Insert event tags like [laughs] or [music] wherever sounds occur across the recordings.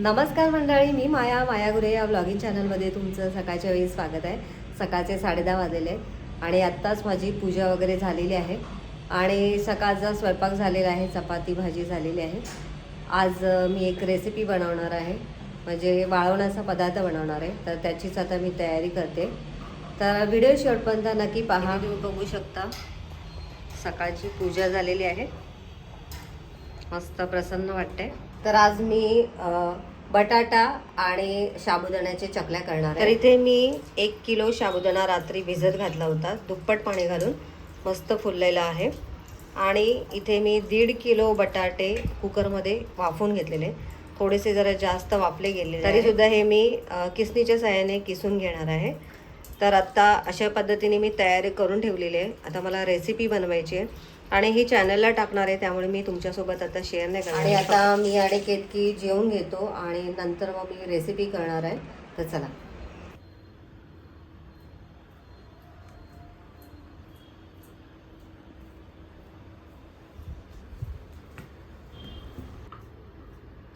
नमस्कार मंडळी मी माया माया गुरे या ब्लॉगिंग चॅनलमध्ये तुमचं सकाळच्या वेळी स्वागत आहे. सकाळचे साडेदहा वाजलेले आणि आत्ताच माझी पूजा वगैरे झालेली आहे. आणि सकाळचा स्वयंपाक झालेला आहे चपाती भाजी झालेली आहे. आज मी एक रेसिपी बनवणार आहे. म्हणजे वाळवण्याचा पदार्थ बनवणार आहे. तर त्याचीच आता मी तयारी करते. तर व्हिडिओ शेवटपर्यंत नक्की पहा. तुम्ही बघू शकता. सकाळची पूजा झालेली आहे. मस्त प्रसन्न वाटते तर आज मी बटाटा आणि साबुदाण्याचे चकल्या करणार तर इथे मी एक किलो साबुदाणा रात्री भिजत घातला होता. दुप्पट पाणी घालून मस्त फुललेला आहे. आणि इथे मी दीड किलो बटाटे कुकरमध्ये वाफवून घेतलेले. थोडेसे जरा जास्त वाफले गेले तरी सुद्धा हे मी किसणीच्या साहाय्याने किसून घेणार आहे. तर आत्ता अशा पद्धतीने मी तयारी करून ठेवलेली आहे. आता मला रेसिपी बनवायची आहे. आणि ही चॅनलला टाकणार आहे त्यामुळे मी तुमच्यासोबत आता शेअर नाही करणार. आणि आता मी आणि केतकी जेवून घेतो आणि नंतर मग मी रेसिपी करणार आहे. तर चला.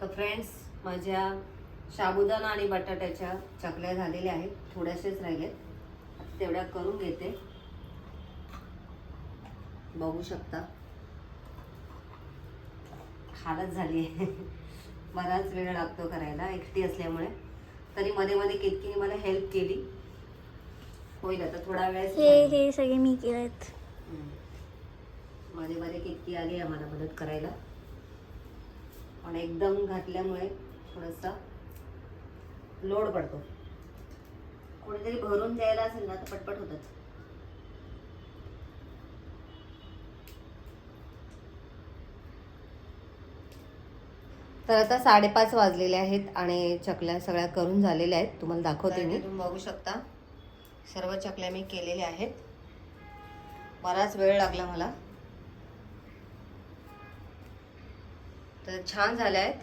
तर फ्रेंड्स माझ्या साबुदाणा आणि बटाट्याच्या चकल्या झालेल्या आहेत. थोड्याशेच राहिलेत तेवढ्या करून घेते. बघू शकता. हालत झाली आहे. [laughs] बराच वेळ लागतो करायला एकटी असल्यामुळे. तरी मध्ये मध्ये केतकीने मला हेल्प केली. होईल आता थोडा हे वेळ हे सगळे मी केलेत. मध्ये मध्ये कितकी आली आम्हाला मदत करायला. पण एकदम घातल्यामुळे थोडासा लोड पडतो. कोणीतरी भरून द्यायला असेल ना तर पटपट होतात. तर आता साडेपाच वाजलेले आहेत आणि चकल्या सगळ्या करून झालेल्या आहेत. तुम्हाला दाखवते मी. तुम्ही बघू शकता. सर्व चकल्या मी केलेल्या आहेत. बराच वेळ लागला मला. तर छान झाल्या आहेत.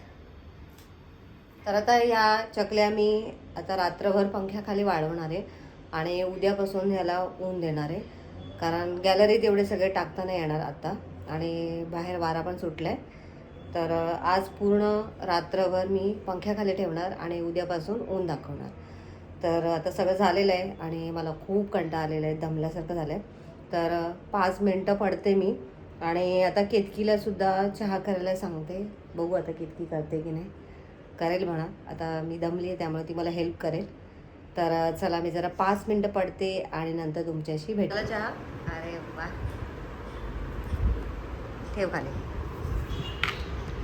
तर आता या चकल्या मी आता रात्रभर पंख्याखाली वाळवणार आहे आणि उद्यापासून ह्याला ऊन देणार आहे. कारण गॅलरीत एवढे सगळे टाकता नाही येणार आता. आणि बाहेर वारा पण सुटला आहे तर आज पूर्ण रात्रभर मी पंख्याखाली ठेवणार आणि उद्यापासून ऊन दाखवणार. तर आता सगळं झालेलं आहे आणि मला खूप कंटाळा आलेला आहे दमल्यासारखं झालं आहे तर पाच मिनटं पडते मी आणि आता केतकीला सुद्धा चहा करायला सांगते. बघू आता केतकी करते की नाही. करेल म्हणा. आता मी दमली आहे त्यामुळे ती मला हेल्प करेल. तर चला मी जरा पाच मिनटं पडते आणि नंतर तुमच्याशी भेटला चहा. अरे वा. ठेव खाली.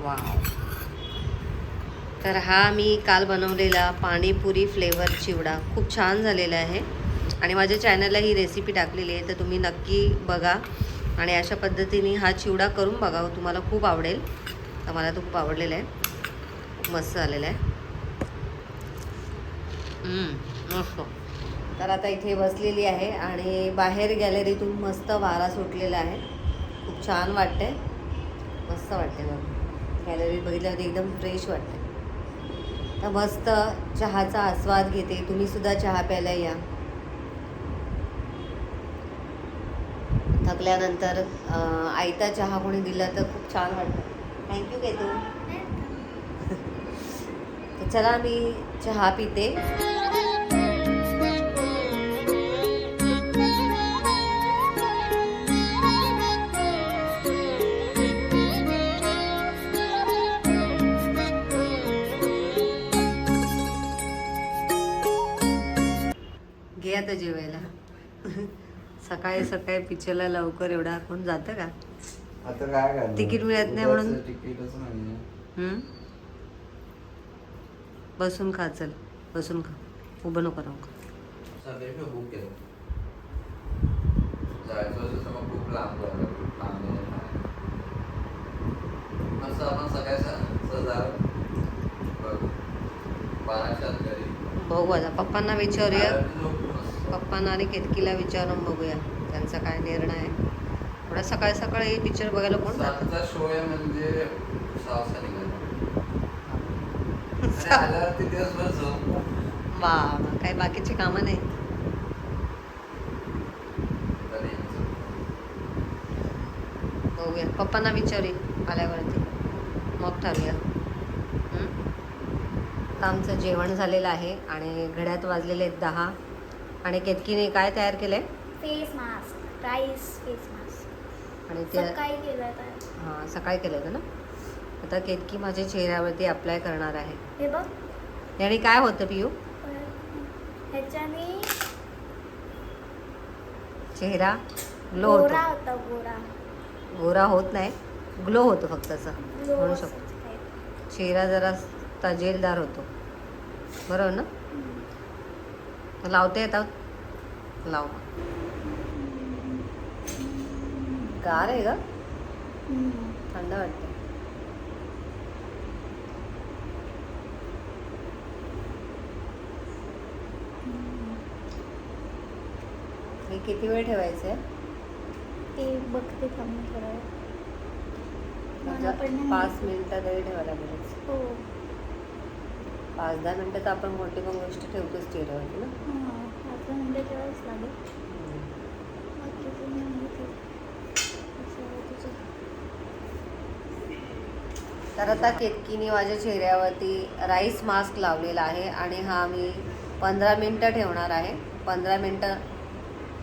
वाव तर हा मी काल बनवलेला पाणीपुरी फ्लेवर चिवडा. खूप छान झालेला आहे. आणि माझ्या चॅनलला ही रेसिपी टाकलेली आहे तर तुम्ही नक्की बघा. आणि अशा पद्धतीने हा चिवडा करून बघा हो, तुम्हाला खूप आवडेल. तर मला तो खूप आवडलेला आहे. खूप मस्त झालेला आहे. मस्त. तर आता इथे बसलेली आहे आणि बाहेर गॅलरीतून मस्त वारा सुटलेला आहे. खूप छान वाटते मस्त वाटते बघा. कॅलरी बघितल्यावरती एकदम फ्रेश वाटते तर मस्त चहाचा आस्वाद घेते. तुम्ही सुद्धा चहा प्यायला या. थकल्यानंतर आयता चहा कोणी दिला तर खूप छान वाटतं. थँक्यू केतू. [laughs] तर चला मी चहा पिते. आता जेवायला. सकाळी सकाळी पिक्चरला लवकर एवढा कोण जातं का? आता काय करणार? तिकीट मिळत नाही म्हणून? बसून खा चल. बसून खा. उभं नको. असं आपण सगळ्या स- सजाव बघू. आता. पप्पांना विचारूया. पप्पांना आणि केतकीला विचारून बघूया. त्यांचा काय निर्णय आहे. थोडा सकाळी सकाळी पिक्चर बघायला कोण जातं? शो आहे म्हणजे ते दिवसभर झोप वा वा, काही बाकीची कामं नाही. बघूया. पप्पांना विचारूया आल्यावरती. मग ठरूया? आता आमचं जेवण झालेलं आहे आणि घड्यात वाजलेले आहेत दहा. आणि केतकीने काय तयार केलंय? Face mask rice face mask. आणि ते सकाळी केलं हां सकाळी केलं होतं ना? आता केतकी माझ्या चेहऱ्यावरती अप्लाय करणार आहे. हे बघ. आणि काय होतं पियू? ह्याच्याने चेहरा ग्लो गोरा होतो होता गोरा. गोरा होत नाही. ग्लो होतो फक्त असं. Glow म्हणू शकतो. चेहरा जरा तजेलदार होतो. बरोबर ना? हम्म. लावते येतात लाव. गार आहे ग. थंड वाटते हे किती वेळ ठेवायचं आहे ते बघते थांबून थोडा पाच. मिनिटं तरी ठेवायला लागेल. हो. पाच दहा मिनिटं तर आपण मोठी पण गोष्ट ठेवतोच चेहऱ्यावरती ना? मिनटं ठेवायच लागेल. तर आता केतकीने माझ्या चेहऱ्यावरती राईस मास्क लावलेला आहे आणि हा मी पंधरा मिनटं ठेवणार आहे. पंधरा मिनटं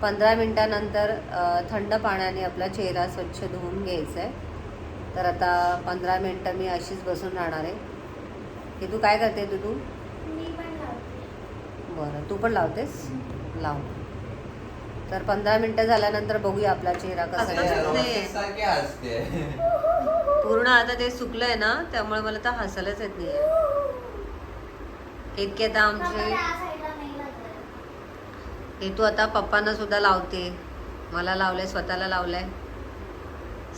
पंधरा मिनटानंतर थंड पाण्याने आपला चेहरा स्वच्छ धुवून घ्यायचा आहे तर आता पंधरा मिनटं मी अशीच बसून राहणार आहे. की तू काय करते तू तू? मी पण लावते. बरं तू पण लावतेस? लाव. तर पंधरा मिनटं झाल्यानंतर बघूया आपला चेहरा कसा आहे. पूर्ण आता ते सुकलंय ना त्यामुळे मला तर हसायलाच येत नाही इतके आता आमचे. हे तू आता पप्पांना सुद्धा लावते. मला लावलंय स्वतःला लावलंय.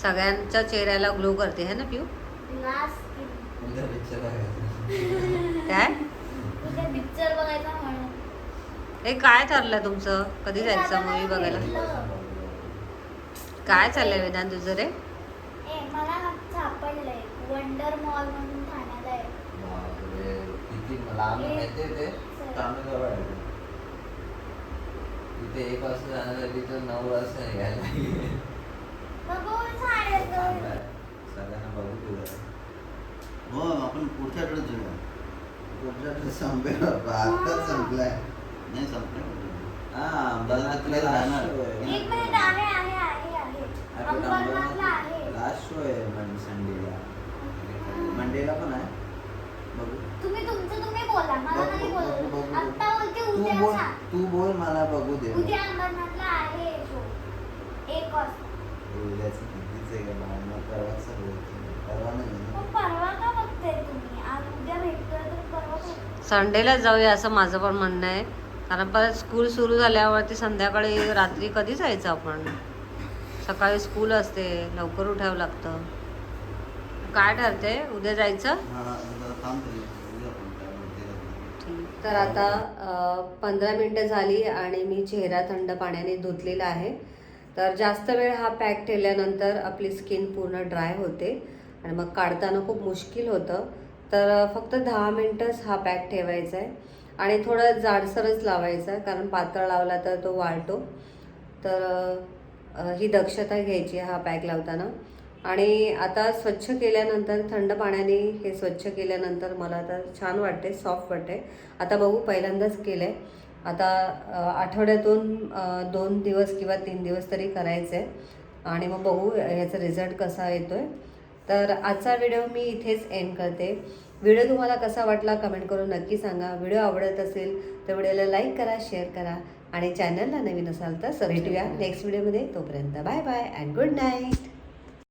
सगळ्यांच्या चेहऱ्याला ग्लो करते है ना पिऊ काय? पिक्चर बघायचा म्हणून. हे काय ठरलं तुमचं? कधी जायचं मूवी बघायला? काय चाललंय वेदांत तुझं रे? ए मला सापडलंय. वंडर मॉल म्हणून ठाण्याला आहे. बापरे, किती लांब आहे माहितीये ते तामिळजवळ आहे. ते. इथे एक वाजता जाण्यासाठी तर नऊ वाजता निघायला लागेल. सगळ्यांना बघू. हो आपण पुढच्या आठवड्यात जाऊया पुढच्या आठवड्यात संपेल आताच संपलाय. नाही हा, अंबरनाथला जाणार. show आहे. एक मिनिट. आहे आहे आहे आहे. आपण अंबरनाथला आहे. लास्ट शो आहे म्हणजे संडेला. मंडेला पण आहे. बघू. तुम्ही तुमचं तुम्ही बोला. मला बघू, नाही बघू, बघू, बोलत बघू. आत्ता बोलते तू उद्या बोल. तू बोल मला बघू दे. उद्या अंबरनाथला आहे शो एक वाजता. उद्याचं कितीच आहे का? परवाच परवा नाही मग परवा का संडेलाच जाऊया असं माझं पण म्हणणं आहे. कारण परत स्कूल सुरू झाल्यावरती संध्याकाळी रात्री कधी जायचं आपण? सकाळी स्कूल असते लवकर उठावं लागतं. काय ठरते? उद्या जायचं? हा तर. आता पंधरा मिनटं झाली आणि मी चेहरा थंड पाण्याने धुतलेला आहे. तर जास्त वेळ हा पॅक ठेवल्यानंतर आपली स्किन पूर्ण ड्राय होते. आणि मग काढताना खूप मुश्किल होतं. तर फक्त दहा मिनटंच हा पॅक ठेवायचा आहे. आणि थोडं जाडसरच लावायचा आहे कारण पातळ लावला तर तो वाळतो. तर ही दक्षता घ्यायची आहे हा पॅक लावताना. आणि आता स्वच्छ केल्यानंतर थंड पाण्याने हे स्वच्छ केल्यानंतर मला आता छान वाटते सॉफ्ट वाटते. आता बघू पहिल्यांदाच केलं आहे आता आठवड्यातून दोन दिवस किंवा तीन दिवस तरी करायचं आहे आणि मग बघू ह्याचा रिझल्ट कसा येतो आहे तर आजचा व्हिडिओ मी इथेच एंड करते. व्हिडिओ तुम्हाला कसा वाटला कमेंट करून नक्की सांगा. व्हिडिओ आवडत असेल तर व्हिडिओला लाईक करा शेअर करा आणि चॅनलला नवीन असाल तर भेटूया नेक्स्ट व्हिडिओमध्ये तोपर्यंत bye bye and good night